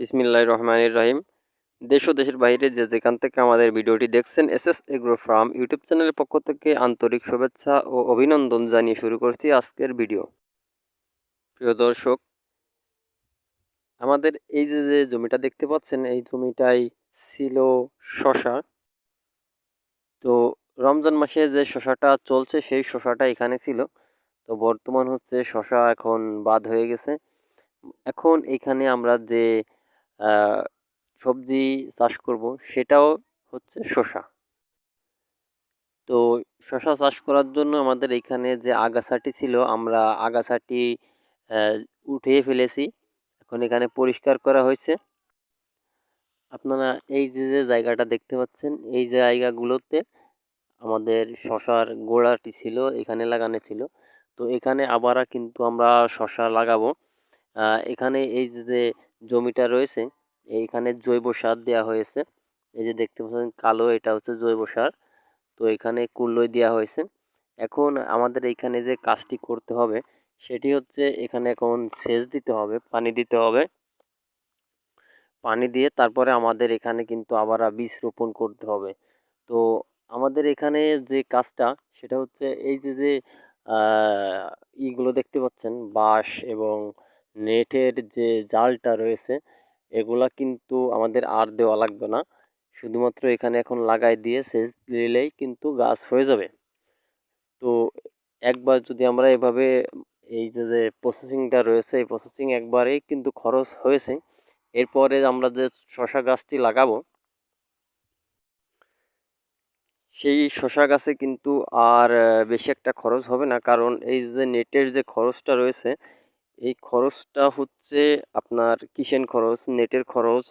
বিসমিল্লাহ রহমানির রহিম। দেশ ও দেশের বাইরে যে যেখান থেকে আমাদের ভিডিওটি দেখছেন, S S agro farm YouTube চ্যানেলের পক্ষ থেকে আন্তরিক শুভেচ্ছা ও অভিনন্দন জানিয়ে শুরু করছি আজকের ভিডিও। প্রিয় দর্শক, আমাদের এই যে যে জমিটা দেখতে পাচ্ছেন, এই জমিটাই ছিল শশা তো রমজান মাসে যে শশাটা চলছে, সেই শশাটা এখানে ছিল। তো বর্তমান হচ্ছে শশা এখন বাদ হয়ে গেছে। এখন এখানে আমরা যে সবজি চাষ করব, সেটাও হচ্ছে শসা। তো শসা চাষ করার জন্য আমাদের এখানে যে আগাছাটি ছিল, আমরা আগাছাটি উঠিয়ে ফেলেছি। এখন এখানে পরিষ্কার করা হয়েছে। আপনারা এই যে যে জায়গাটা দেখতে পাচ্ছেন, এই জায়গাগুলোতে আমাদের শশার গোড়াটি ছিল, এখানে লাগানো ছিল। তো এখানে আবার কিন্তু আমরা শশা লাগাবো। এখানে এই যে জমিটা রয়েছে, এইখানে জৈব সার দেওয়া হয়েছে। এই যে দেখতে পাচ্ছেন, কালো, এটা হচ্ছে জৈব সার। তো এখানে কুল্লোই দেওয়া হয়েছে। এখন আমাদের এইখানে যে কাজটি করতে হবে, সেটি হচ্ছে এখানে এখন সেচ দিতে হবে, পানি দিতে হবে। পানি দিয়ে তারপরে আমাদের এখানে কিন্তু আবার বীজ রোপণ করতে হবে। তো আমাদের এখানে যে কাজটা, সেটা হচ্ছে এই যে যে ইগুলো দেখতে পাচ্ছেন, বাঁশ এবং নেটের যে জালটা রয়েছে, এগুলা কিন্তু আমাদের আর দেওয়া লাগবে না। শুধুমাত্র এখানে এখন লাগাই দিয়ে সেচ দিলেই কিন্তু গাছ হয়ে যাবে। তো একবার যদি আমরা এভাবে এই যে প্রসেসিংটা রয়েছে, এই প্রসেসিং একবারেই কিন্তু খরচ হয়েছে, এরপরে আমরা যে শশা গাছটি লাগাবো, সেই শশা গাছে কিন্তু আর বেশি একটা খরচ হবে না। কারণ এই যে নেটের যে খরচটা রয়েছে এই খরচটা হচ্ছে আপনার কিসেন খরচ? নেটের খরচ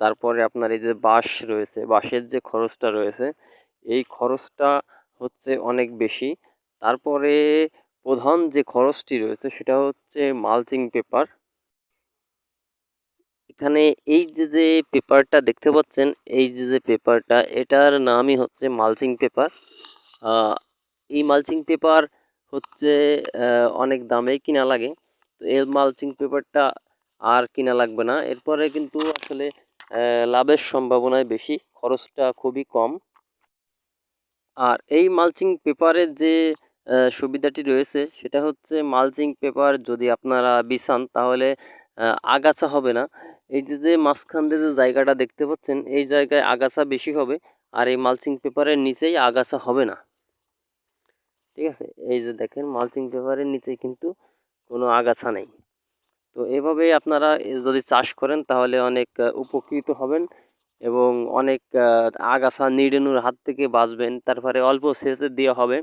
তারপরে আপনার এই যে বাঁশ রয়েছে, বাঁশের যে খরচটা রয়েছে, এই খরচটা হচ্ছে অনেক বেশি। তারপরে প্রধান যে খরচটি রয়েছে সেটা হচ্ছে মালচিং পেপার। এখানে এই যে যে পেপারটা দেখতে পাচ্ছেন, এই যে যে পেপারটা, এটার নামই হচ্ছে মালচিং পেপার। এই মালচিং পেপার হচ্ছে অনেক দামেই কিনা লাগে। এই মালচিং পেপারটা আর কিনা লাগবে না। এরপরে কিন্তু আসলে লাভের সম্ভাবনায় বেশি, খরচটা খুবই কম। আর এই মালচিং পেপারের যে সুবিধাটি রয়েছে, সেটা হচ্ছে মালচিং পেপার যদি আপনারা বিছান, তাহলে আগাছা হবে না। এই যে যে মাঝখান দিয়ে যে জায়গাটা দেখতে পাচ্ছেন, এই জায়গায় আগাছা বেশি হবে, আর এই মালচিং পেপারের নিচেই আগাছা হবে না। ঠিক আছে? এই যে দেখেন মালচিং পেপারের নিচে কিন্তু কোনো আগাছা নেই। তো এভাবেই আপনারা যদি চাষ করেন তাহলে অনেক উপকৃত হবেন এবং অনেক আগাছা নিড়ানোর হাত থেকে বাঁচবেন। তারপরে অল্প সেচে দেওয়া হবে।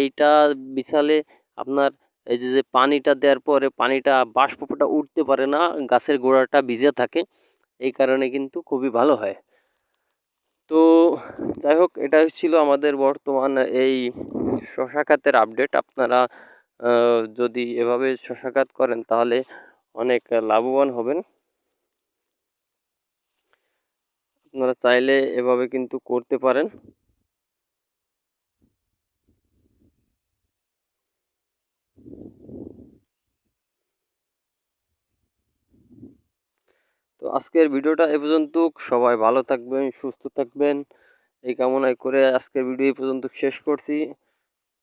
এইটা বিছালে আপনার এই যে পানিটা দেওয়ার পরে পানিটা, বাষ্পটা উঠতে পারে না, গাছের গোড়াটা ভিজে থাকে। এই কারণে কিন্তু খুবই ভালো হয়। তো যাই হোক এটা ছিল আমাদের বর্তমান এই শশা খাতের আপডেট আপনারা যদি এভাবে শশাঘাত করেন তাহলে অনেক লাভবান হবেন। আপনারা চাইলে এভাবে কিন্তু করতে পারেন। তো আজকের ভিডিওটা এ পর্যন্ত সবাই ভালো থাকবেন, সুস্থ থাকবেন। এই কামনায় করে আজকের ভিডিও এই পর্যন্ত শেষ করছি।